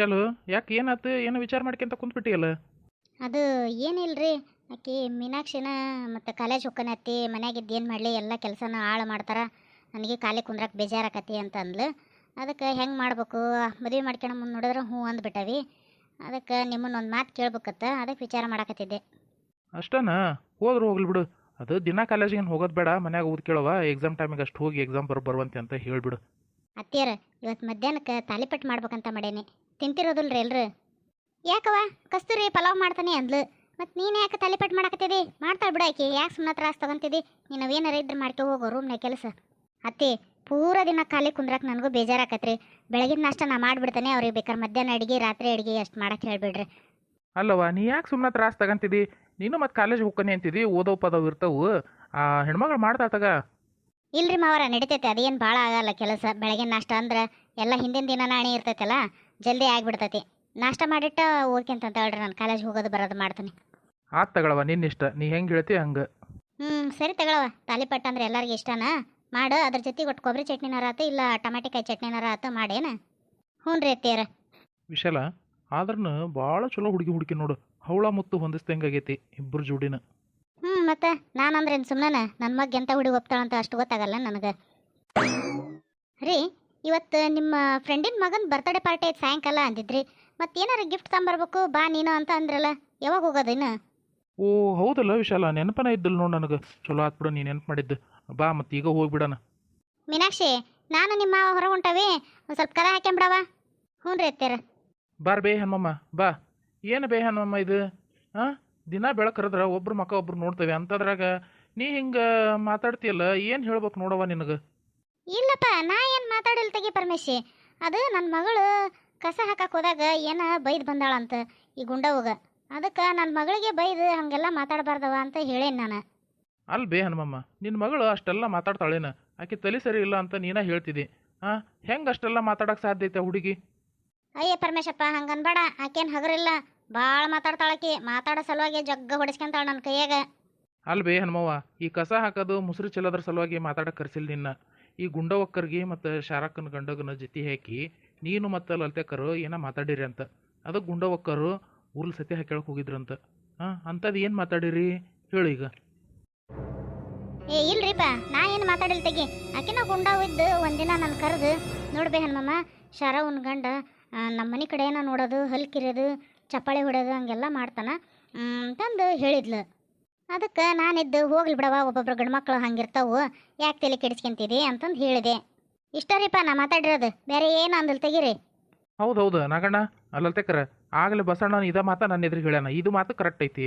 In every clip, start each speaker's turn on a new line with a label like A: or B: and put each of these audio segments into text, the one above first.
A: ವಿಶಾಲು ಯಾಕೆ ಏನಾಯ್ತು ಏನು ವಿಚಾರ ಮಾಡ್ಕೊಂತ ಕುಂತ್ಬಿಟ್ಟಿಯಲ್ಲ
B: ಅದು ಏನಿಲ್ರಿ ಆಕಿ ಮೀನಾಕ್ಷಿನ ಮತ್ತು ಕಾಲೇಜ್ ಹೊಕ್ಕನತ್ತಿ ಮನ್ಯಾಗಿದ್ದು ಏನು ಮಾಡಲಿ ಎಲ್ಲ ಕೆಲಸನ ಹಾಳು ಮಾಡ್ತಾರ ನನಗೆ ಖಾಲಿ ಕುಂದ್ರಕ್ಕೆ ಬೇಜಾರಾಕತಿ ಅಂತ ಅಂದ್ಲು ಅದಕ್ಕೆ ಹೆಂಗೆ ಮಾಡ್ಬೇಕು ಮದುವೆ ಮಾಡ್ಕೊಳ ಮುಂದೆ ನೋಡಿದ್ರೆ ಹ್ಞೂ ಅಂದ್ಬಿಟ್ಟವಿ. ಅದಕ್ಕೆ ನಿಮ್ಮನ್ನ ಒಂದು ಮಾತು ಕೇಳ್ಬೇಕತ್ತ ಅದಕ್ಕೆ ವಿಚಾರ ಮಾಡಕತ್ತಿದ್ದೆ.
A: ಅಷ್ಟನಾ? ಹೋದ್ರು ಹೋಗ್ಲಿ ಬಿಡು. ಅದು ದಿನ ಕಾಲೇಜಿಗೆ ಹೋಗೋದು ಬೇಡ ಮನ್ಯಾಗ ಓದ್ ಕೇಳವ ಎಕ್ಸಾಮ್ ಟೈಮಿಗೆ ಅಷ್ಟು ಹೋಗಿ ಎಕ್ಸಾಮ್ ಬರ್ ಬರುವಂತೆ ಅಂತ ಹೇಳ್ಬಿಡು.
B: ಅತ್ತಿಯರ ಇವತ್ತು ಮಧ್ಯಾಹ್ನಕ್ಕೆ ತಾಲಿಪಟ್ಟು ಮಾಡ್ಬೇಕಂತ ಮಾಡೇನಿ. ತಿಂತಿರೋದಿಲ್ರಿ ಎಲ್ರು? ಯಾಕವ ಕಸ್ತೂರಿ ಪಲಾವ್ ಮಾಡ್ತಾನೆ ಅಂದ್ಲು. ಮತ್ತು ನೀನು ಯಾಕೆ ತಾಲಿಪಟ್ಟು ಮಾಡಕತ್ತಿದಿ? ಮಾಡ್ತಾಳೆ ಬಿಡ ಆಕಿ. ಯಾಕೆ ಸುಮ್ಮನೆ ತ್ರಾಸ ತಗೊಂತಿದ್ದಿ ನೀನು ಅವೇನಾರ ಇದ್ರೆ ಮಾಡ್ಕೊ ಹೋಗೋ ರೂಮ್ನ ಕೆಲಸ. ಅತ್ತಿ, ಪೂರ ದಿನ ಖಾಲಿ ಕುಂದ್ರಕ್ಕೆ ನನಗೂ ಬೇಜಾರಾಕತ್ರಿ. ಬೆಳಗಿನ ನಾಷ್ಟ ನಾ ಮಾಡಿಬಿಡ್ತಾನೆ. ಅವ್ರಿಗೆ ಬೇಕಾದ್ರೆ ಮಧ್ಯಾಹ್ನ ಅಡುಗೆ, ರಾತ್ರಿ ಅಡುಗೆ ಅಷ್ಟು ಮಾಡಕ್ಕೆ ಹೇಳ್ಬಿಡ್ರಿ.
A: ಅಲ್ಲವ ನೀ ಯಾಕೆ ಸುಮ್ಮನೆ ತ್ರಾಸ ತಗಂತಿದಿ? ನೀನು ಮತ್ತೆ ಕಾಲೇಜ್ ಹೋಗ್ತಾನೆ ಅಂತಿದ್ದಿ ಓದೋ ಪದವು ಇರ್ತಾವು. ಆ ಹೆಣ್ಮಗಳು ಮಾಡ್ತಾ ತಗ.
B: ಇಲ್ರಿ ಮಾವರ ನಡಿತೈತೆ ಅದೇನು ಭಾಳ ಆಗಲ್ಲ ಕೆಲಸ. ಬೆಳಗಿನ ನಾಷ್ಟ ಅಂದ್ರೆ ಎಲ್ಲ ಹಿಂದಿನ ದಿನ ನಾಣಿ ಇರ್ತೈತಲ್ಲ ಜಲ್ದಿ ಆಗಿಬಿಡ್ತೈತಿ. ನಾಷ್ಟ ಮಾಡಿಟ್ಟ ಅಂತ ಹೇಳ್ರಿ ನಾನು ಕಾಲೇಜ್ ಹೋಗೋದು ಬರೋದು ಮಾಡ್ತೀನಿ.
A: ಆತ್ ತಗೊಳವ ನಿನ್ನಿಷ್ಟ ನೀ ಹೆಂಗೆ ಹೇಳ್ತಿ ಹಂಗೆ?
B: ಹ್ಞೂ ಸರಿ ತಗೊಳವ ತಾಲಿಪಟ್ಟ ಅಂದ್ರೆ ಎಲ್ಲರಿಗೂ ಇಷ್ಟನಾ? ಮಾಡು ಅದ್ರ ಜೊತೆ ಒಟ್ಟು ಕೊಬ್ಬರಿ ಚಟ್ನಿನಾರ ಆತು ಇಲ್ಲ ಟಮಾಟಿಕಾಯಿ ಚಟ್ನಿನಾರ ಆತು ಮಾಡೇನ? ಹ್ಞೂ ರೀ ಅತ್ತಿಯರ
A: ವಿಶಾಲ ಆದ್ರೂ ಭಾಳ ಚಲೋ ಹುಡುಗಿ ಹುಡುಕಿ ನೋಡು. ಹವಳ ಮುತ್ತು ಹೊಂದಿಸ್ದಂಗಾಗೈತಿ ಇಬ್ಬರು ಜೋಡಿನ.
B: ಹ್ಞೂ ಮತ್ತೆ? ನಾನಂದ್ರೆ ಅಂದ್ರೇನು ಸುಮ್ಮನೆ ನನ್ನ ಮಗ ಎಂಥ ಹುಡುಗ ಅಂತ ಅಷ್ಟು ಗೊತ್ತಾಗಲ್ಲ ನನಗೆ. ರೀ ಇವತ್ತು ನಿಮ್ಮ ಫ್ರೆಂಡಿನ ಮಗನ ಬರ್ತ್ಡೇ ಪಾರ್ಟಿ ಐತೆ ಸಾಯಂಕಾಲ ಅಂದಿದ್ರಿ. ಮತ್ತೆ ಏನಾರ ಗಿಫ್ಟ್ ತಗೊಂಬರ್ಬೇಕು ಬಾ ನೀನು ಅಂತ ಅಂದ್ರಲ್ಲ ಯಾವಾಗ ಹೋಗೋದೇನು
A: ಓ ಹೌದಲ್ಲ ವಿಶಾಲ ನೆನಪನ ಇದ್ದಿಲ್ಲ ನೋಡು ನನಗೆ. ಚಲೋ ಆತ್ ಬಿಡು ನೀ ನೆನಪು ಮಾಡಿದ್ದು. ಬಾ ಮತ್ತೆ ಈಗ ಹೋಗ್ಬಿಡಣ
B: ಮೀನಾಕ್ಷಿ ನಾನು ನಿಮ್ಮ ಹೊರ ಹೊಂಟವಿ. ಒಂದು ಸ್ವಲ್ಪ ಕದ ಹಾಕ್ಯಂಬಿಡವ ಹ್ಞೂ ರೀ ಅತ್ತೇರ
A: ಬಾರ್ ಬೇ ಹನುಮಮ್ಮ ಬಾ. ಏನು ಬೇ ಹನುಮಮ್ಮ ಇದು? ಹಾಂ ದಿನ ಬೆಳಕರದ್ರ ಒಬ್ರು ಮಕ್ಕ ಒಬ್ರು ನೋಡ್ತೇವೆ. ಅಂತದ್ರಾಗ ನೀ ಹಿಂಗ ಮಾತಾಡ್ತಿಯಲ್ಲ ಏನು ಹೇಳ್ಬೇಕು ನೋಡವ ನಿನಗೆ?
B: ಇಲ್ಲಪ್ಪ ನಾ ಏನು ಮಾತಾಡಿಲ್ಲ ತೆಗಿ ಪರಮೇಶಿ? ಅದು ನನ್ನ ಮಗಳು ಕಸ ಹಾಕಕ್ಕೆ ಹೋದಾಗ ಏನ ಬೈದು ಬಂದಾಳಂತ ಈ ಗುಂಡವ್ಗ. ಅದಕ್ಕೆ ನನ್ನ ಮಗಳಿಗೆ ಬೈದು ಹಾಗೆಲ್ಲ ಮಾತಾಡಬಾರ್ದವ ಅಂತ ಹೇಳೇನಿ ನಾನು.
A: ಅಲ್ ಬೇ ಹನುಮಮ್ಮ ನಿನ್ನ ಮಗಳು ಅಷ್ಟೆಲ್ಲ ಮಾತಾಡ್ತಾಳೇನ? ಆಕೆ ತಲೆ ಸರಿ ಇಲ್ಲ ಅಂತ ನೀನ ಹೇಳ್ತಿದ್ದಿ ಹಾಂ ಹೆಂಗೆ ಅಷ್ಟೆಲ್ಲ ಮಾತಾಡಕ್ಕೆ ಸಾಧ್ಯ ಐತೆ ಹುಡುಗಿ?
B: ಅಯ್ಯ ಪರಮೇಶಪ್ಪ ಹಂಗನ್ಬೇಡ. ಆಕೇನು ಹಗರಿಲ್ಲ. ಭಾಳ ಮಾತಾಡ್ತಾಳಕಿ ಮಾತಾಡೋ ಸಲುವಾಗಿ ಜಗ್ಗ ಹೊಡಿಸ್ಕೊಂತಾಳ ನನ್ನ ಕೈಯಾಗ.
A: ಅಲ್ಬೇ ಹನುಮವ್ವ ಈ ಕಸ ಹಾಕೋದು ಮುಸುರು ಚೆಲ್ಲೋದ್ರ ಸಲುವಾಗಿ ಮಾತಾಡಕ್ಕೆ ಕರ್ಸಿಲ್ಲ ನಿನ್ನ. ಈ ಗುಂಡವಕ್ಕರ್ಗೆ ಮತ್ತು ಶಾರಕ್ಕನ ಗಂಡಗನ ಜೊತೆ ಹಾಕಿ ನೀನು ಮತ್ತು ಲಲಿತಕ್ಕರು ಏನೋ ಮಾತಾಡಿರಿ ಅಂತ. ಅದಕ್ಕೆ ಗುಂಡವಕ್ಕರು ಊರ್ಲ್ ಸತಿ ಹಾಕ್ಯಳಕ್ಕೆ ಹೋಗಿದ್ರಂತ. ಹಾಂ ಅಂಥದ್ದು ಏನು ಮಾತಾಡಿರಿ? ಹೇಳು ಈಗ.
B: ಏ ಇಲ್ರಿಪ್ಪ ನಾ ಏನು ಮಾತಾಡಿಲ್ ತೆಗಿ. ಆಕಿನ ಗುಂಡವಿದ್ದು ಒಂದಿನ ನಾನು ಕರೆದು ನೋಡ್ಬೇ ಹನುಮಮ್ಮ ಶರವನ್ ಗಂಡ ನಮ್ಮ ಮನೆ ಕಡೆ ಏನೋ ನೋಡೋದು ಹಲ್ ಕಿರಿಯೋದು ಚಪ್ಪಾಳೆ ಹೊಡೆದು ಹಂಗೆಲ್ಲ ಮಾಡ್ತಾನೆ. ಅಂತಂದು ಹೇಳಿದ್ಲು. ಅದಕ್ಕೆ ನಾನಿದ್ದು ಹೋಗ್ಲಿ ಬಿಡವ ಒಬ್ಬೊಬ್ರು ಗಂಡ್ಮಕ್ಳು ಹಂಗಿರ್ತಾವು. ಯಾಕೆ ತಲೆ ಕೆಡಿಸ್ಕೊಂತೀರಿ ಅಂತಂದು ಹೇಳಿದೆ. ಇಷ್ಟ ರೀಪ ನಾ ಮಾತಾಡಿರೋದು ಬೇರೆ ಏನು ಅಂದಿಲ್ಲ ತೆಗೀರಿ.
A: ಹೌದು ಹೌದು ನಾಗಣ್ಣ ಅಲ್ಲಲ್ತಕ್ಕರ ಆಗಲೇ ಬಸಣ್ಣ ಇದ ಮಾತ ನನ್ನ ಎದುರು ಹೇಳೋಣ ಇದು ಮಾತು ಕರೆಕ್ಟ್ ಐತಿ.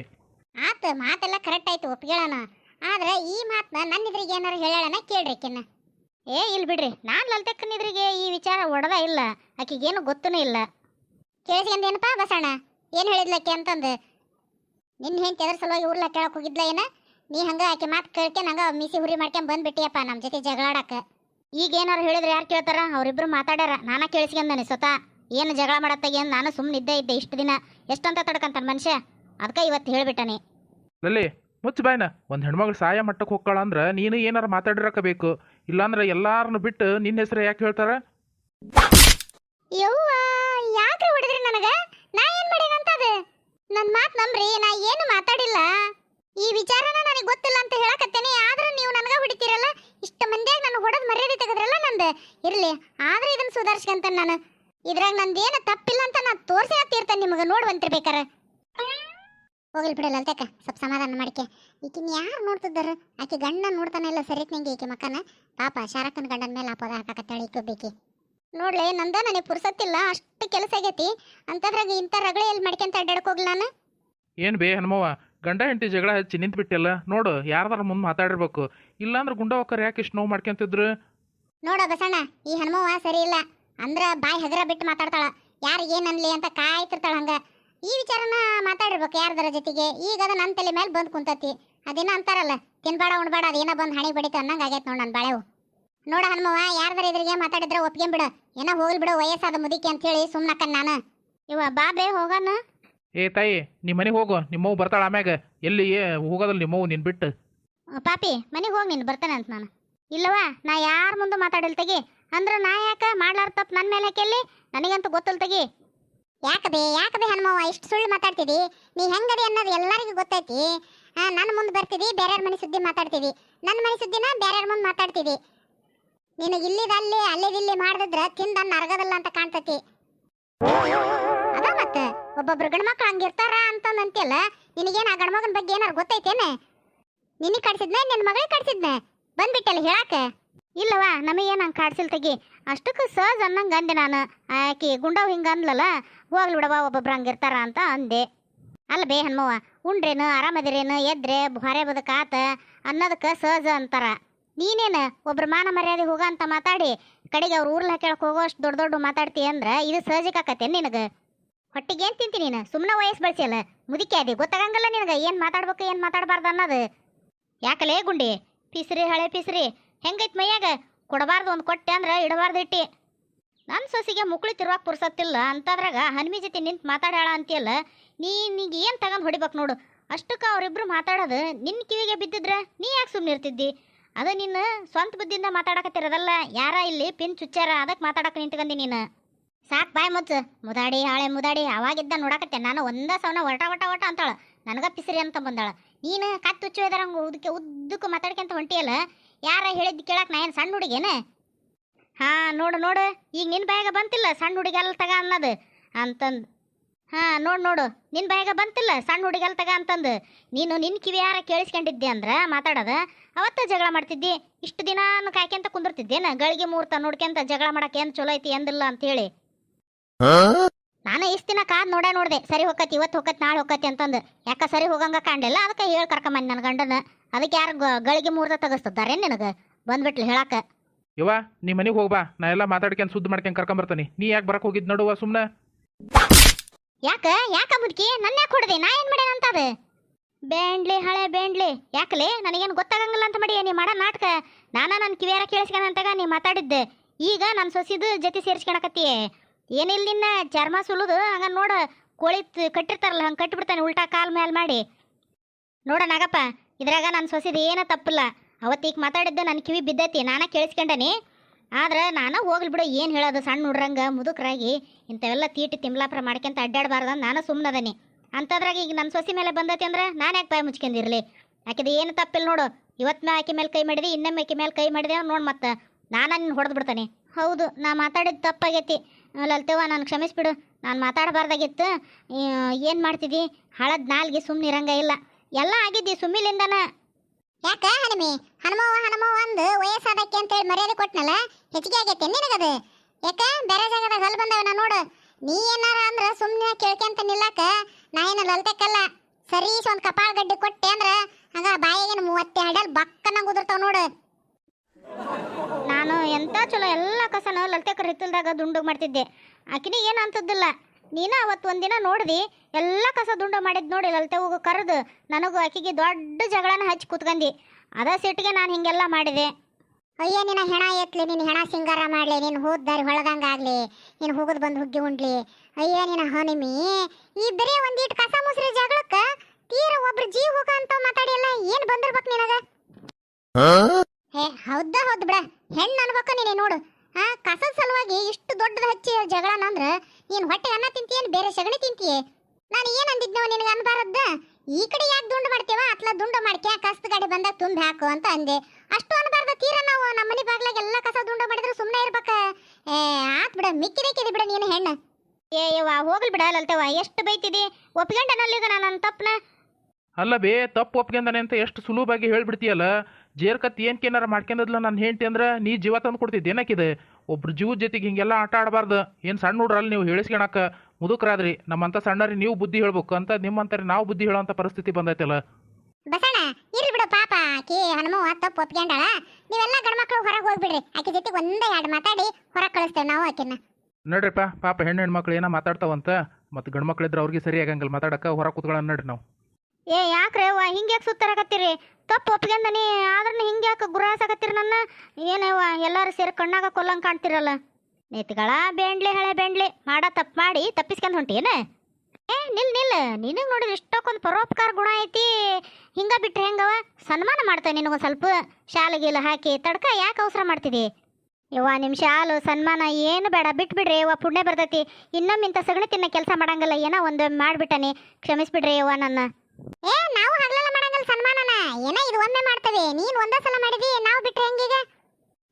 B: ಆತ ಮಾತೆಲ್ಲ ಕರೆಕ್ಟ್ ಆಯ್ತು ಒಪ್ಕೊಳ್ಳೋಣ ಆದ್ರೆ ಈ ಮಾತನ್ನ ನನ್ನ ಎದುರಿಗೆ ಏನಾರು ಹೇಳೋಣ ಕೇಳ್ರಿ ಕಿನ್ನ ಏ ಇಲ್ಲ ಬಿಡ್ರಿ ನಾನು ಲಲ್ತಕ್ಕನ ಎದುರಿಗೆ ಈ ವಿಚಾರ ಒಡದ ಇಲ್ಲ ಆಕಿಗೇನು ಗೊತ್ತೂ ಇಲ್ಲ. ಕೇಳಿಸ್ಕೊಂಡೇನಪ್ಪ ಬಸಣ್ಣ? ಏನು ಹೇಳಿದ್ಲಕ್ಕೆ ಅಂತಂದು? ನಿನ್ನ ಹೆಂಡತಿ ಎದ್ರ ಸಲುವಾಗಿ ಊರ್ಲ ಕೇಳಕ್ಕೆ ಹೋಗಿದ್ಲ ಏನ? ನೀ ಹಂಗೆ ಆಕೆ ಮಾತು ಕೇಳ್ಕೊಂಡು ಹಂಗೆ ಮಿಸಿ ಹುರಿ ಮಾಡ್ಕೊಂಡು ಬಂದ್ಬಿಟ್ಟಿಯಪ್ಪ ನಮ್ಮ ಜೊತೆ ಜಗಳಾಡಕ್ಕೆ ಈಗ ಏನಾರು ಹೇಳಿದ್ರೆ ಯಾರು ಕೇಳ್ತಾರ? ಅವರಿಬ್ಬರು ಮಾತಾಡ್ಯಾರ. ನಾನ ಕೇಳಿಸ್ಕೊಂಡಾನೆ ಸ್ವತಃ ಏನು ಜಗಳ ಮಾಡತ್ತಾಗ ಏನು ನಾನು ಸುಮ್ಮನೆ ಇದ್ದೇ ಇದ್ದೆ ಇಷ್ಟು ದಿನ. ಎಷ್ಟಂತ ತಡ್ಕಂತಾನೆ ಮನುಷ್ಯ? ಅದಕ್ಕೆ ಇವತ್ತು ಹೇಳ್ಬಿಟ್ಟಾನೆ.
A: ಲಲ್ಲಿ ಮುಚ್ಚ ಬಾಯ್ನ. ಒಂದು ಹೆಣ್ಮಗಳು ಸಹಾಯ ಮಟ್ಟಕ್ಕೆ ಹೊಕ್ಕಳ ಅಂದ್ರೆ ನೀನು ಏನಾರು ಮಾತಾಡಿರಕ ಬೇಕು. ಇಲ್ಲಾಂದ್ರೆ ಎಲ್ಲಾರನ್ನು ಬಿಟ್ಟು ನಿನ್ನ ಹೆಸರು ಯಾಕೆ ಹೇಳ್ತಾರ?
B: ಯವ್ವ ಯಾಕ್ರಿ ಹೊಡೆದ್ರಿ ನನಗ ನಾ ಏನ್ ಮಾಡೇನಂತದ ನನ್ನ ಮಾತ್ ನಾ ಏನು ಮಾತಾಡಿಲ್ಲ. ಈ ವಿಚಾರನ ನನಗೆ ಗೊತ್ತಿಲ್ಲ ಅಂತ ಹೇಳಕತ್ತೇನೆ, ಆದ್ರೆ ನೀವು ನನಗ ಹೊಡಿತೀರಲ್ಲ? ಇಷ್ಟ ಮಂದಿಯಾಗ ನಾನು ಹೊಡೆದ್ ಮರ್ಯಾದೆ ತೆಗೆದ್ರಲ್ಲ ನಂದು? ಇರಲಿ, ಆದ್ರೆ ಇದನ್ನ ಸುಧಾರಿಸ್ಕಂತ ನಾನು. ಇದ್ರಾಗ ನಂದೇನು ತಪ್ಪಿಲ್ಲ ಅಂತ ನಾ ತೋರಿಸಿ ಹಾಕ್ತಿರ್ತೇನೆ ನಿಮಗೆ ನೋಡುವಂತಿರ್ಬೇಕಾರ ಹೋಗ್ಲಿ ಬಿಡಲ್ಲ ಅಂತಕ ಸ್ವಲ್ಪ ಸಮಾಧಾನ ಮಾಡಿಕೆ. ಈಕಿನ ಯಾರು ನೋಡ್ತಿದ್ದಾರ? ಆಕೆ ಗಂಡ ನೋಡ್ತಾನೆ ಇಲ್ಲ ಸರಿ ನಂಗೆ ಈಕೆ ಮಕ್ಕನ? ಪಾಪ ಶಾರಕ್ಕನ ಗಂಡನ ಮೇಲೆ ಅಪೋದ ಹಾಕಕತ್ತಾಳೆ ಈಕೊಬ್ಬೇಕಿ ನೋಡ್ಲೆ, ನಂದ ನನಗೆ ಪುರ್ಸತ್ತಿಲ್ಲ, ಅಷ್ಟು ಕೆಲಸ ಆಗೈತಿ. ಅಂತದ್ರಾಗ ಇಂಥ ರಗಳೆ ಎಲ್ಲಿ ಮಾಡ್ಕೊಂತ ಅಡ್ಡಾಡಕ್ಕೆ ಹೋಗ್ಲಿ ನಾನು?
A: ಏನು ಬೇ ಹನುಮವ್ವ, ಗಂಡ ಹೆಂಡತಿ ಜಗಳ ಹಚ್ಚಿ ನಿಂತು ಬಿಟ್ಟಿಲ್ಲ ನೋಡು, ಯಾರ್ದಾರ ಮುಂದೆ ಮಾತಾಡಿರ್ಬೇಕು. ಇಲ್ಲಾಂದ್ರೆ ಗುಂಡ ಹೋಗ್ಕರ್ ಯಾಕೆ ಇಷ್ಟು ನೋವು ಮಾಡ್ಕೊಂತಿದ್ರು?
B: ನೋಡ ಬಸಣ್ಣ, ಈ ಹನುಮವ್ವ ಸರಿ ಇಲ್ಲ. ಅಂದ್ರ ಬಾಯಿ ಹಗರ ಬಿಟ್ಟು ಮಾತಾಡ್ತಾಳ. ಯಾರಿಗೆ ಅನ್ಲಿ ಅಂತ ಕಾಯ್ತಿರ್ತಾಳ ಹಂಗ. ಈ ವಿಚಾರನ ಮಾತಾಡಿರ್ಬೇಕು ಯಾರ್ದರ ಜೊತೆಗೆ. ಈಗ ಅದು ನನ್ನ ತಲೆ ಮೇಲೆ ಬಂದು ಕುಂತತಿ. ಅದೇನ ಅಂತಾರಲ್ಲ, ತಿನ್ಬೇಡ, ಉಣ್ಬೇಡ, ಅದೇನ ಬಂದು ಹಣಿ ಬಡಿತ ಅನ್ನಂಗೆ ಆಗೈತೆ ನೋಡು ನನ್ನ ಬಾಳೆವು. ನೋಡ ಹನುಮವ್ವ, ಯಾರ್ದಾರ ಎದುರಿಗೆ ಮಾತಾಡಿದ್ರೆ ಒಪ್ಕೊಂಬಿಡು ಏನೋ ಹೋಗ್ಲಿ ಬಿಡು, ವಯಸ್ಸಾದ ಮುದಿಕೆ ಅಂತ ಹೇಳಿ ಸುಮ್ನಕ್ಕನ್ ನಾನು. ಇವ ಬಾಬೆ ಹೋಗಣ
A: ಏ ತಾಯಿ ನಿಮ್ಮ ಮನೆಗೆ ಹೋಗು ನಿಮ್ಮವ್ವ ಬರ್ತಾಳ ಆಮ್ಯಾಗ. ಎಲ್ಲಿ ಹೋಗೋದಲ್ಲ ನಿಮ್ಮವ್ವ ನಿನ್ ಬಿಟ್ಟು.
B: ಪಾಪಿ, ಮನೆಗೆ ಹೋಗಿ ನೀನು ಬರ್ತಾನೆ ಅಂತ ನಾನು. ಇಲ್ಲವಾ ನಾ ಯಾರ ಮುಂದೆ ಮಾತಾಡಿಲ್ ತೆಗಿ? ಅಂದ್ರೆ ನಾ ಯಾಕೆ ಮಾಡ್ಲಾರ ತಪ್ಪು ನನ್ನ ಮೇಲೆ ಹಾಕೆಲ್ಲಿ ನನಗಂತೂ ಗೊತ್ತಲ್ ತೆಗಿ. ಯಾಕ ಬೇ ಹನುಮವ್ವ, ಇಷ್ಟು ಸುಳ್ಳು ಮಾತಾಡ್ತಿದಿ? ನೀ ಹೆಂಗದಿ ಅನ್ನೋದು ಎಲ್ಲರಿಗೂ ಗೊತ್ತೈತಿ. ನನ್ನ ಮುಂದೆ ಬರ್ತಿದಿ ಬೇರೆಯವ್ರ ಮನೆ ಸುದ್ದಿ ಮಾತಾಡ್ತಿದಿ. ನನ್ನ ಮನೆ ಸುದ್ದಿನ ಬೇರೆಯವ್ರ ಮುಂದೆ ಮಾತಾಡ್ತಿದಿ. ನಿನಗೆ ಇಲ್ಲಿದಲ್ಲಿ ಅಲ್ಲಿದಿಲ್ಲಿ ಮಾಡಿದ್ರೆ ತಿಂದ ಅರ್ಗದಲ್ಲ ಅಂತ ಕಾಣ್ತತಿ. ಅದ ಗಂಡ ಮಕ್ಳು ಹಂಗಿರ್ತಾರ ಅಂತಂದಂತೆಲ್ಲ ನಿನಗೇನು ಆ ಗಂಡ್ಮಗನ ಬಗ್ಗೆ ಏನಾರು ಗೊತ್ತೈತೇನೆ? ನಿನಗೆ ಕಡ್ಸಿದ್ನ ನಿನ್ನ ಮಗಳಿಗೆ ಕಡ್ಸಿದ್ನ ಬಂದ್ಬಿಟ್ಟಲ್ಲ ಹೇಳಾಕ ಇಲ್ಲವಾ ನಮಗೇನು ಹಂಗೆ ಕಾಡ್ಸಿಲ್ ತೆಗಿ? ಅಷ್ಟಕ್ಕೆ ಸಹಜ ಅನ್ನಂಗೆ ಅಂದೆ ನಾನು. ಆಕಿ ಗುಂಡವ್ ಹಿಂಗೆ ಅಂದ್ಲಲ್ಲ ಹೋಗ್ಲಿ ಬಿಡವ ಒಬ್ಬೊಬ್ರು ಹಂಗಿರ್ತಾರ ಅಂತ ಅಂದೆ. ಅಲ್ಲ ಬೇ ಹನ್ಮವ್ವ, ಉಂಡ್ರೇನು, ಆರಾಮದಿರೇನು, ಎದ್ರೆ ಹೊರೆ ಬದುಕಾತ ಅನ್ನೋದಕ್ಕೆ ಸಹಜ ಅಂತಾರ. ನೀನೇನು, ಒಬ್ರು ಮಾನ ಮರ್ಯಾದೆ ಹೋಗ ಅಂತ ಮಾತಾಡಿ, ಕಡೆಗೆ ಅವ್ರು ಊರ್ಲ ಹಾಕ್ಯಾಳಕ್ಕೆ ಹೋಗೋ ಅಷ್ಟು ದೊಡ್ಡ ದೊಡ್ಡ ಮಾತಾಡ್ತಿ ಅಂದ್ರೆ ಇದು ಸಹಜಕ್ಕೆ ಆಕತ್ತೇನು ನಿನಗೆ? ಹೊಟ್ಟಿಗೆ ಏನು ತಿಂತಿ ನೀನು? ಸುಮ್ಮನೆ ವಯಸ್ಸು ಬಳಸಿಯಲ್ಲ. ಮುದುಕಿ ಅದೇ ಗೊತ್ತಾಗಂಗಲ್ಲ ನಿನಗೆ. ಏನು ಮಾತಾಡ್ಬೇಕು, ಏನು ಮಾತಾಡಬಾರ್ದು ಅನ್ನೋದು. ಯಾಕಲೇ ಗುಂಡಿ? ಪಿಸ್ರಿ, ಹಳೆ ಪಿಸ್ರಿ. ಹೆಂಗೈತ್ ಮೈಯಾಗ? ಕೊಡಬಾರ್ದು ಒಂದು ಕೊಟ್ಟೆ ಅಂದ್ರೆ ಇಡಬಾರ್ದು ಇಟ್ಟಿ. ನನ್ನ ಸೊಸಿಗೆ ಮುಕ್ಳಿ ತಿರುವಾಗ ಪುರ್ಸತ್ತಿಲ್ಲ. ಅಂತದ್ರಾಗ ಹನ್ಮಿ ಜೊತೆ ನಿಂತು ಮಾತಾಡ್ಯಾಳ ಅಂತೀಯಲ್ಲ. ನೀ ನಿಂಗೆ ಏನು ತಗೊಂಡು ಹೊಡಿಬೇಕು ನೋಡು. ಅಷ್ಟಕ್ಕೆ ಅವರಿಬ್ರು ಮಾತಾಡೋದು ನಿನ್ನ ಕಿವಿಗೆ ಬಿದ್ದಿದ್ರೆ ನೀ ಯಾಕೆ ಸುಮ್ಮನೆ ಇರ್ತಿದ್ದಿ? ಅದು ನಿನ್ನ ಸ್ವಂತ ಬುದ್ಧಿಯಿಂದ ಮಾತಾಡಕತ್ತಿರೋದಲ್ಲ. ಯಾರ ಇಲ್ಲಿ ಪಿನ್ ಚುಚ್ಚಾರ ಅದಕ್ಕೆ ಮಾತಾಡಕ್ಕೆ ನಿಂತ್ಕಂದಿ ನೀನು. ಸಾಕು ಬಾಯ್ ಮುಚ್ಚು. ಮುದಾಡಿ, ಹಾಳೆ ಮುದಾಡಿ ಅವಾಗಿದ್ದ ನೋಡಕತ್ತೆ. ನಾನು ಒಂದ ಸವನ ಒಟ ಒಟ ಒಟ ಅಂತಾಳ. ನನಗ ಪಿಸಿರಿ ಅಂತ ಬಂದಾಳ. ನೀನು ಕತ್ತು ಹುಚ್ಚು ಇದಾರಂಗ ಉದಕ್ಕೆ ಉದ್ದಕ್ಕೂ ಮಾತಾಡ್ಕೊಂತ ಹೊಂಟಿಯಲ್ಲ? ಯಾರ ಹೇಳಿದ್ದು ಕೇಳಕ್ ನಾ ಏನು ಸಣ್ಣ ಹುಡುಗೇನ ಹಾ, ನೋಡು ನೋಡು. ಈಗ ನಿನ್ನ ಬಾಯಾಗ ಬಂತಿಲ್ಲ ಸಣ್ಣ ಹುಡುಗಲ್ ತಗ ಅನ್ನದು. ಅಂತಂದು. ಹಾ, ನೋಡು ನೋಡು. ನಿನ್ನ ಬಾಯಾಗ ಬಂತಿಲ್ಲ ಸಣ್ಣ ಹುಡುಗಲ್ ತಗ ಅಂತಂದು. ನೀನು ನಿನ್ನ ಕಿವಿ ಯಾರ ಕೇಳಿಸ್ಕೊಂಡಿದ್ದೆ ಅಂದ್ರೆ ಮಾತಾಡದ? ಅವತ್ತ ಜಗಳ ಮಾಡ್ತಿದ್ದಿ? ಇಷ್ಟು ದಿನ ಕಾಯ್ಕೊಂತ ಕುಂದಿರ್ತಿದ್ದೇನ? ಗಳಿಗೆ ಮುಹೂರ್ತ ನೋಡ್ಕೊಂತ ಜಗಳ ಮಾಡಕ್ಕೆ ಏನು ಚಲೋ ಐತಿ ಎಂದಿಲ್ಲ ಅಂತ ಹೇಳಿ. ನಾನು ಇಷ್ಟ ದಿನ ಕಾದ್ ನೋಡ ನೋಡ್ದೆ. ಸರಿ ಹೋಗತಿ ಇವತ್ತು ಹೋಗತ್ ನಾಳೆ ಹೋಗತಿ ಅಂತಂದು. ಯಾಕ ಸರಿ ಹೋಗಂಗ ಕಾಣ್ಲಿಲ್ಲ. ಅದಕ್ಕೆ ಹೇಳಿ ಕರ್ಕೊಂಬಂದು ನನ್ನ ಗಂಡನ. ಅದಕ್ಕೆ ಯಾರು ಗಳಿಗೆ ಮೂರ್ದ ತಗಸ್ತಾರೆ ನಿನಗೆ? ಬಂದ್ಬಿಟ್ಲಿ ಹೇಳಾಕ.
A: ಇವ ನೀ ಮನೆಗೆ ಹೋಗ್ಬಾ. ನಾ ಎಲ್ಲ ಮಾತಾಡ್ಕೊಂಡು ಸುದ್ದಿ ಕರ್ಕೊಂಡ್ ಕರ್ಕೊಂಬರ್ತಾನೆ ನೀ ಯಾಕೆ ಬರಕ್ ಹೋಗಿದ್ ನಡುವ ಸುಮ್ಮನೆ
B: ಯಾಕ? ಯಾಕ ಮುದುಕಿ ನನ್ನ ಯಾಕೆ ಹೊಡೆದೆ? ನಾ ಏನು ಮಾಡ್ಯಾನ ಅದು ಬೇಂಡ್ಲಿ ಹಳೆ ಬೇಂಡ್ಲಿ ಯಾಕಲೆ? ನನಗೇನು ಗೊತ್ತಾಗಂಗಿಲ್ಲ ಅಂತ ಮಾಡಿ ನೀ ಮಾಡೋ ನಾಟಕ? ನಾನ ನನ್ನ ಕಿವಿಯಾರ ಕೇಳಿಸ್ಕೊಂಡ ಅಂತಾಗ ನೀ ಮಾತಾಡಿದ್ದೆ. ಈಗ ನನ್ನ ಸೊಸಿದು ಜೊತೆ ಸೇರಿಸ್ಕೊಳಕತ್ತಿ ಏನಿಲ್ಲ ನಿನ್ನ? ಚರ್ಮ ಸುಲಿದು. ಹಂಗ ನೋಡ, ಕೋಳಿ ಕಟ್ಟಿರ್ತಾರಲ್ಲ, ಹಂಗೆ ಕಟ್ಟಿಬಿಡ್ತಾನೆ ಉಲ್ಟಾ ಕಾಲ್ ಮೇಲೆ ಮಾಡಿ. ನೋಡ ನಾಗಪ್ಪ, ಇದ್ರಾಗ ನನ್ನ ಸೊಸಿದು ಏನ ತಪ್ಪಿಲ್ಲ. ಅವತ್ತೀಗ ಮಾತಾಡಿದ್ದು ನನ್ನ ಕಿವಿ ಬಿದ್ದೈತಿ, ನಾನ ಕೇಳಿಸ್ಕೊಂಡನಿ. ಆದ್ರೆ ನಾನು ಹೋಗ್ಲಿ ಬಿಡು, ಏನು ಹೇಳೋದು ಸಣ್ಣ ಹುಡ್ರಂಗ, ಮುದುಕರಾಗಿ. ಇಂಥವೆಲ್ಲ ತೀಟಿ ತಿಮ್ಲಾಪುರ ಮಾಡ್ಕೊಂತ ಅಡ್ಡಾಡಬಾರ್ದು ನಾನು ಸುಮ್ಮನದನಿ ಅಂಥದ್ರಾಗ ಈಗ ನನ್ನ ಸೊಸಿ ಮೇಲೆ ಬಂದೈತಿ ಅಂದ್ರೆ ನಾನು ಯಾಕೆ ಬಾಯಿ ಮುಚ್ಕೊಂಡಿರಲಿ? ಆಕೆದು ಏನು ತಪ್ಪಿಲ್ಲ ನೋಡು. ಇವತ್ತು ಆಕೆ ಮೇಲೆ ಕೈ ಮಾಡಿದೆ, ಇನ್ನೊಮ್ಮೆ ಆಕೆ ಮೇಲೆ ಕೈ ಮಾಡಿದೆ ನೋಡು ಮತ್ತೆ. ನಾನು ನಿನ್ನ ಹೊಡೆದು ಬಿಡ್ತಾನೆ. ಹೌದು, ನಾ ಮಾತಾಡಿದ್ದು ತಪ್ಪಾಗೈತಿ. ಲಲ್ತೇವ ನಾನು ಕ್ಷಮಿಸ್ಬಿಡು. ನಾನು ಮಾತಾಡಬಾರ್ದಾಗಿತ್ತು. ಏನು ಮಾಡ್ತಿದ್ದಿ? ಹಳದ ನಾಲ್ಗೆ ಸುಮ್ಮನೆ ಇರಂಗ ಇಲ್ಲ. ಎಲ್ಲ ಆಗಿದ್ದಿ ಸುಮ್ಮಿಲಿಂದನ. ಯಾಕ ಹನುಮಿ? ಹನುಮವ್ವ ಹನುಮವ್ವ ಅಂದು ವಯಸ್ಸಾದಕ್ಕೆ ಅಂತೇಳಿ ಮರ್ಯಾದೆ ಕೊಟ್ನಲ್ಲ? ಹೆಚ್ಚಿಗೆ ಆಗೈತೆ ನಿನಗದು? ಯಾಕ? ಬೇರೆ ಜಾಗದಾಗ ಹೊಲ ಬಂದವ ನಾ ನೋಡು. ನೀ ಏನಾರ ಅಂದ್ರೆ ಸುಮ್ಮನೆ ಕೇಳ್ಕೊಂತ ನಿಲ್ಲಕ ನಾ ಏನು ಲಲ್ತಕ್ಕಲ್ಲ. ಸರಿ ಒಂದು ಕಪಾಳ ಗಡ್ಡಿ ಕೊಟ್ಟೆ ಅಂದ್ರೆ ಹಂಗ ಬಾಯಿಗೆ ಮೂವತ್ತೆ ಹಡಲ್ ಬಕ್ಕನಂಗ ಉದುರ್ತಾವ ನೋಡು. ನಾನು ಎಂತ ಚಲೋ ಎಲ್ಲ ಕಸನ ಲಲ್ತೆಕರ್ ಹಿತ್ತಲ್ದಾಗ ದುಂಡು ಮಾಡ್ತಿದ್ದೆ. ಆಕಿನ ಏನು ಅಂತದ್ದಿಲ್ಲ. ನೀನ ಅವತ್ತು ಒಂದಿನ ನೋಡ್ದಿ ಎಲ್ಲ ಕಸ ದುಂಡು ಮಾಡಿದ್ ನೋಡಿ ಲಲ್ತೆವು ಕರೆದು ನನಗೂ ಆಕಿಗೆ ದೊಡ್ಡ ಜಗಳನ ಹಚ್ಚಿ ಕೂತ್ಕಂದಿ. ಅದ ಸಿಟ್ಟಿಗೆ ನಾನು ಹಿಂಗೆಲ್ಲ ಮಾಡಿದೆ. ಅಯ್ಯ ನಿನ್ನ ಹೆಣ ಎತ್ಲಿ ನಿನ್ನ ಹೆಣ ಸಿಂಗಾರ ಮಾಡಲಿ ನೀನು ಹೋದ್ ದಾರಿ ಹೊಳದಂಗ ಆಗ್ಲಿ ನೀನು ಹೋಗೋದು ಬಂದು ಹುಗ್ಗಿ ಉಂಡ್ಲಿ. ಅಯ್ಯ ನಿನ್ನ ಹನಿಮಿ ಈ ಬರೀ ಒಂದೀಟ್ ಕಸ ಮುಸ್ರಿ ಜಗಳಕ್ಕ ತೀರ ಒಬ್ರು ಜೀವ ಹೋಗ ಅಂತ ಮಾತಾಡಿಲ್ಲ ಏನ್ ಬಂದಿರ್ಬೇಕು ನಿನಗ? ಹೇ, ಹೌದ, ಹೌದು ಬಿಡ. ಹೆಣ್ಣು ಅನ್ಬೇಕ ನೀನೇ, ನೋಡು. ಆ, ಕಸದ ಸಲುವಾಗಿ ಇಷ್ಟು ದೊಡ್ಡದ ಹಚ್ಚಿ ಜಗಳನ ಅಂದ್ರೆ ನೀನ್ ಹೊಟ್ಟೆ ಅನ್ನ ತಿಂತೀಯೇನ್, ಬೇರೆ ಸಗಣಿ ತಿಂತೀಯೇ? ನಾನು ಏನ್ ಅಂದಿದ್ನೋ ನಿನಗೆ ಅನ್ಬಾರದ್ದ? ಈ ಕಡೆ ಯಾಕೆ ದುಂಡು ಮಾಡ್ತೇವ ಅತ್ಲ ದುಂಡು ಮಾಡ್ಕೆ ಕಸದ ಗಾಡಿ ಬಂದ ತುಂಬಿ ಹಾಕು ಅಂತ ಅಂದೆ. ಅಷ್ಟು ಅನ್ಬಾರ್ದ ತೀರ ನಾವು ನಮ್ಮ ಮನೆ ಬಾಗ್ಲಾಗ ಎಲ್ಲ ಕಸ ದುಂಡು ಮಾಡಿದ್ರೆ ಸುಮ್ಮನೆ ಇರ್ಬೇಕ. ಏ, ಆತ್ ಬಿಡ ಮಿಕ್ಕಿದೇಕಿದೆ ಬಿಡ ನೀನು ಹೆಣ್ಣು. ಏ, ಯವ್ವ, ಹೋಗ್ಲಿ ಬಿಡ, ಲಲ್ತವ್ವ, ಎಷ್ಟು ಬೈತಿದಿ? ಒಪ್ಕೊಂಡನಲ್ಲೀಗ ನಾನು ತಪ್ಪನ
A: ಅಲ್ಲ ಬೇ, ತಪ್ಪು ಒಪ್ಕೊಂಡಾನೆ ಅಂತ ಎಷ್ಟು ಸುಲಭವಾಗಿ ಹೇಳ್ಬಿಡ್ತೀಯಲ್ಲ? ಜೇರ್ಕತ್ ಏನ್ಕೇನಾರ ಮಾಡ್ಕೊಂಡದ್ಲ ನನ್ನ ಹೆಂಡ್ತಿ ಅಂದ್ರೆ ನೀ ಜೀವ ತಂದು ಕೊಡ್ತಿದ್ದೆ ಏನಕ್ಕಿದೆ ಒಬ್ರು ಜೀವದ ಜೊತೆಗೆ ಹಿಂಗೆಲ್ಲ ಆಟ ಆಡಬಾರ್ದು. ಏನು ಸಣ್ಣ ಹುಡ್ರಲ್ಲಿ ನೀವು ಹೇಳಿಸ್ಕೊಳಕ ಮುದುಕರಾದ್ರಿ. ನಮ್ಮಂಥ ಸಣ್ಣರಿ ನೀವು ಬುದ್ಧಿ ಹೇಳ್ಬೇಕು ಅಂತ ನಿಮ್ಮಂತಾರೆ ನಾವು ಬುದ್ಧಿ ಹೇಳೋಂಥ ಪರಿಸ್ಥಿತಿ ಬಂದೈತಲ್ಲ.
B: ಬಸಣ್ಣ ಇರ್ಲಿ ಬಿಡು ಪಾಪ. ಆಕಿ ಹನುಮವ್ವ ತಪ್ಪು ಒಪ್ಕೊಂಡಾಳ. ನೀವೆಲ್ಲ ಗಂಡ್ಮಕ್ಳು ಹೊರಗೆ ಹೋಗ್ಬಿಡ್ರಿ. ಆಕೆ ಜೊತೆಗೆ ಒಂದೇ ಎರಡು ಮಾತಾಡಿ ಹೊರಗೆ ಕಳಿಸ್ತೇವೆ ನಾವು ಆಕಿನ.
A: ನಡ್ರಿಪ್ಪ ಪಾಪ ಹೆಣ್ಣು ಹೆಣ್ಮಕ್ಳು ಏನೋ ಮಾತಾಡ್ತಾವಂತ ಮತ್ತು ಗಂಡ್ಮಕ್ಳಿದ್ರೆ ಅವ್ರಿಗೆ ಸರಿ ಆಗಂಗಿಲ್ಲ. ಮಾತಾಡಕ್ಕೆ ಹೊರಗೆ ಕೂತ್ಕೊಳ್ಳೋಣ ನಡ್ರಿ ನಾವು.
B: ಏ, ಯಾಕ್ರೆ ಅವ್ವ ಹಿಂಗೆ ಯಾಕೆ ಸುತ್ತಾರಕತ್ತೀರಿ ತಪ್ಪು ಒಪ್ಕೊಂಡನಿ ಆದ್ರೂ ಹಿಂಗೆ ಯಾಕೆ ಗುರಾಸಕತ್ತೀರಿ ನನ್ನ ಏನವ್ವ ಎಲ್ಲರೂ ಸೇರಿ ಕಣ್ಣಾಗ ಕೊಲ್ಲಂಗೆ ಕಾಣ್ತಿರಲ್ಲ? ನಿತ್ಗಳ ಬೇಂಡ್ಲಿ, ಹಳೆ ಬೇಂಡ್ಲಿ, ಮಾಡ ತಪ್ಪು ಮಾಡಿ ತಪ್ಪಿಸ್ಕೊಂಡು ಹೊಂಟೇನ ಏ, ನಿಲ್ ನಿಲ್, ನಿನಗೆ ನೋಡಿದ್ರೆ ಇಷ್ಟಕ್ಕೊಂದು ಪರೋಪಕಾರ ಗುಣ ಐತಿ. ಹಿಂಗ ಬಿಟ್ರೆ ಹೆಂಗವ ಸನ್ಮಾನ ಮಾಡ್ತೇವೆ ನಿನಗೊಂದು ಸ್ವಲ್ಪ. ಶಾಲೆಗೀಲ ಹಾಕಿ ತಡ್ಕ, ಯಾಕೆ ಅವಸರ ಮಾಡ್ತಿದಿ?
C: ಯವ್ವ ನಿಮ್ಮ ಶಾಲು, ಸನ್ಮಾನ ಏನು ಬೇಡ, ಬಿಟ್ಬಿಡ್ರಿ ಯವ್ವ, ಪುಣ್ಯ ಬರ್ತೈತಿ. ಇನ್ನೊಮ್ಮೆ ಇಂಥ ಸಗಣಿ ತಿನ್ನ ಕೆಲಸ ಮಾಡಂಗಿಲ್ಲ, ಏನೋ ಒಂದು ಮಾಡ್ಬಿಟ್ಟನಿ. ಕ್ಷಮಿಸ್ಬಿಡ್ರಿ ಯವ್ವ ನನ್ನ. ಏ, ನಾವು ಹಗಲೆಲ್ಲ ಮಾಡಂಗಿಲ್ಲ ಸನ್ಮಾನನ. ಏನ ಇದು ಒಮ್ಮೆ ಮಾಡ್ತೇವೆ? ನೀನು ಒಂದೇ ಸಲ ಮಾಡಿದಿ, ನಾವು ಬಿಟ್ರೆ ಹೆಂಗೀಗ?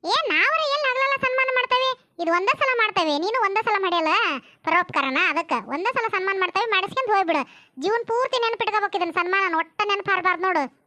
C: ಏ, ನಾವ್ರೆ ಎಲ್ಲಿ ಹಗಲೆಲ್ಲ ಸನ್ಮಾನ ಮಾಡ್ತೇವೆ? ಇದು ಒಂದೇ ಸಲ ಮಾಡ್ತೇವೆ, ನೀನು ಒಂದೇ ಸಲ ಮಾಡಿಯಲ್ಲ? ಪರೋಪಕಾರನ, ಅದಕ್ಕೆ. ಒಂದೇ ಸಲ ಸನ್ಮಾನ ಮಾಡ್ತೇವೆ, ಮಾಡಿಸ್ಕೊಂಡು ಹೋಗ್ಬಿಡು. ಜೀವನ ಪೂರ್ತಿ ನೆನಪಿಟ್ಕೋಬೇಕು ಇದನ್ನ ಸನ್ಮಾನ ಒಟ್ಟ ನೆನಪಾರ್ಬಾರ್ದು ನೋಡು.